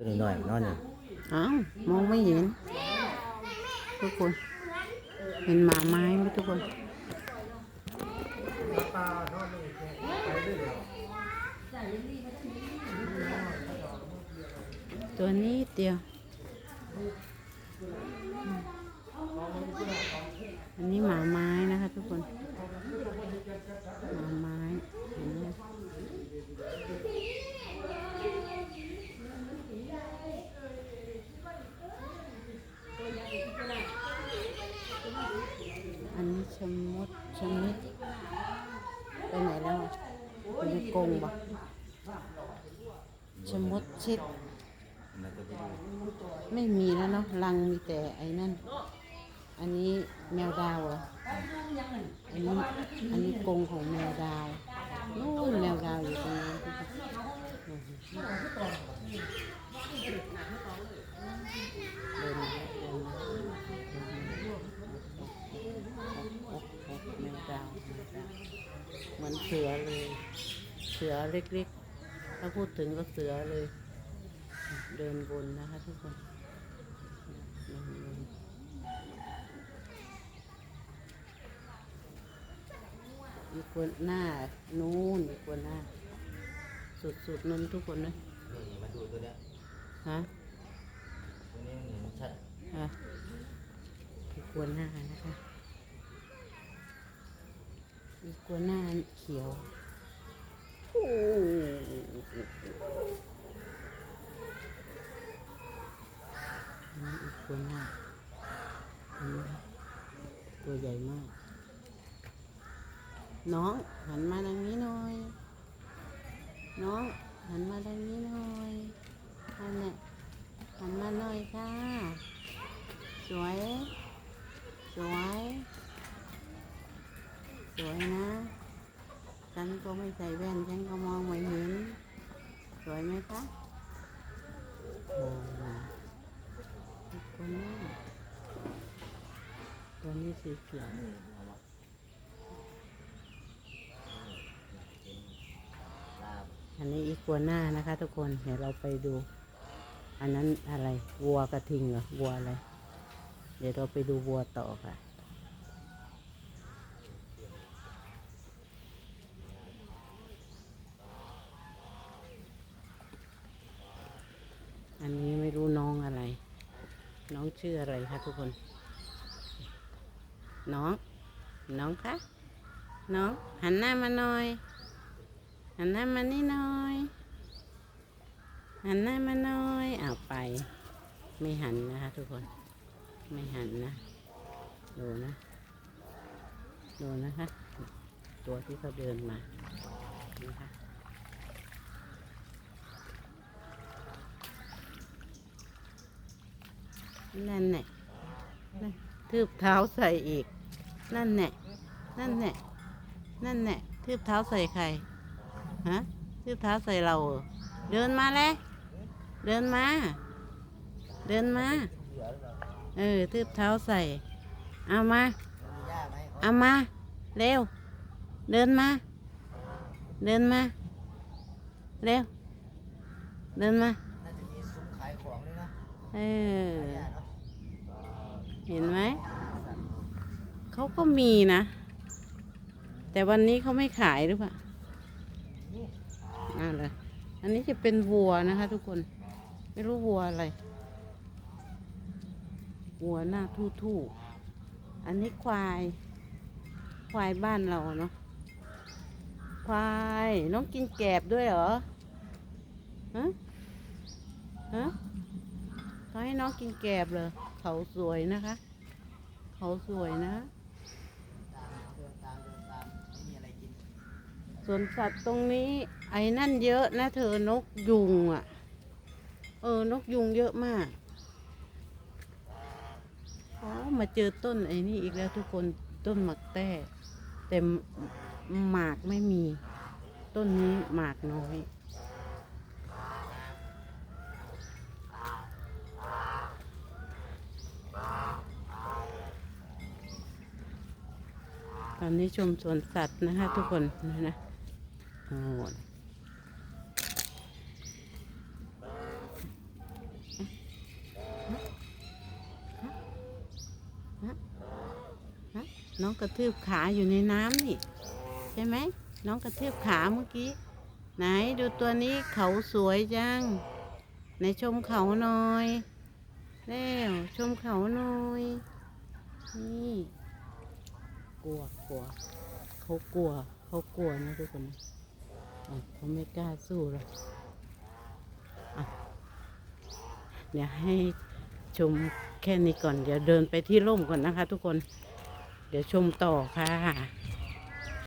ตัวน้อยนอนอยู่อ้าวมองไม่เห็น ทุกคน เห็นหมาไม้ไหมทุกคนตัวนี้เดียว อันนี้หมาไม้นะคะ ทุกคน หมาไม้เห็นไหมอันนี้ ชะมดชะมิดไปไหนแล้วอะอยู่ในกรงปะชะมดชิด ไม่มีแล้วเนาะรังมีแต่ไอ้นั่น อันนี้แมวดาวเหรออันนี้อันนี้กรงของแมวดาวนู่นแมวดาวอยู่ตรงนั้นเดินมาเดินมาโอ๊ะโอ๊ะแมวดาวแมวดาวเห มือนเสือเลย เสือเล็กๆ ถ้าพูดถึงก็เสือเลย เดินบนนะคะทุกคนเดินบนอีกคนหน้านู้นอีกคนหน้า สุดๆนั้นทุกคนนะนี่มาดูตัวเนี้ยฮะตัวนี้มันเห็นชัดฮะอีกคนหน้านะคะ อีกคนหน้าเขียวโอ้อันนี้อีกคนหน้าตัวใหญ่มาก น้องหันมาทางนี้หน่อย น้องหันมาทางนี้หน่อยอันเนี้ยหันมาหน่อยค่ะ สวย สวย สวยนะ ฉันก็ไม่ใส่แว่น ฉันก็มองไม่เห็น สวยไหมคะโอ้โหอีกคนนึงตัวนี้สีเขียวอันนี้อีกัวหน้านะคะ ทุกคน เดี๋ยวเราไปดู อันนั้นอะไร วัวกระทิงเหรอ วัวอะไร เดี๋ยวเราไปดูวัวต่อค่ะ อันนี้ไม่รู้น้องอะไร น้อง ชื่ออะไรคะทุกคน น้อง น้องคะน้องหันหน้ามาหน่อย หันหน้ามานี่หน่อย หันหน้ามาหน่อยเอาไป ไม่หันนะคะทุกคน ไม่หันนะดูนะดูนะคะ ตัวที่เขาเดินมา นะคะ นั่นแหละทืบเท้าใส่อีก นั่นแหละนั่นแหละนั่นแหละทืบเท้าใส่ใครฮะทืบเท้าใส่เรา เดินมาเลยเดินมา เดินมา เออทืบเท้าใส่ เอามา เอามา เร็ว เดินมา เดินมา เร็ว เดินมาเออย่า เห็นไหม เขาก็มีนะ แต่วันนี้เขาไม่ขายหรือเปล่าอ่าเลยอันนี้จะเป็นวัวนะคะ ทุกคน ไม่รู้วัวอะไร วัวหน้าทู่ทู่อันนี้ควาย ควายบ้านเราเนาะ ควาย น้องกินแกบด้วยเหรอ ฮะ ฮะ ให้น้องกินแกบเลยเขาสวยนะคะ เขาสวยนะสวนสัตว์ตรงนี้ ไอ้นั่นเยอะนะเธอนกยุงอะ เออนกยุงเยอะมากอ๋อมาเจอต้นไอ้นี่อีกแล้วทุกคนต้นหมากแต้แต่หมากไม่มี ต้นนี้หมากน้อย ความนิยมสวนสัตว์นะคะทุกคนนะน้น้องกระทืบขาอยู่ในน้ำนี่ ใช่ไหม น้องกระทืบขาเมื่อกี้ ไหนดูตัวนี้เขาสวยจังไหนชมเขาหน่อย แล้วชมเขาหน่อย นี่ ลัวกลัว เขากลัว เขากลัวนะทุกคนอะเขาไม่กล้าสู้หรอกเดี๋ยวให้ชมแค่นี้ก่อน เดี๋ยวเดินไปที่ร่มก่อนนะคะทุกคน เดี๋ยวชมต่อค่ะ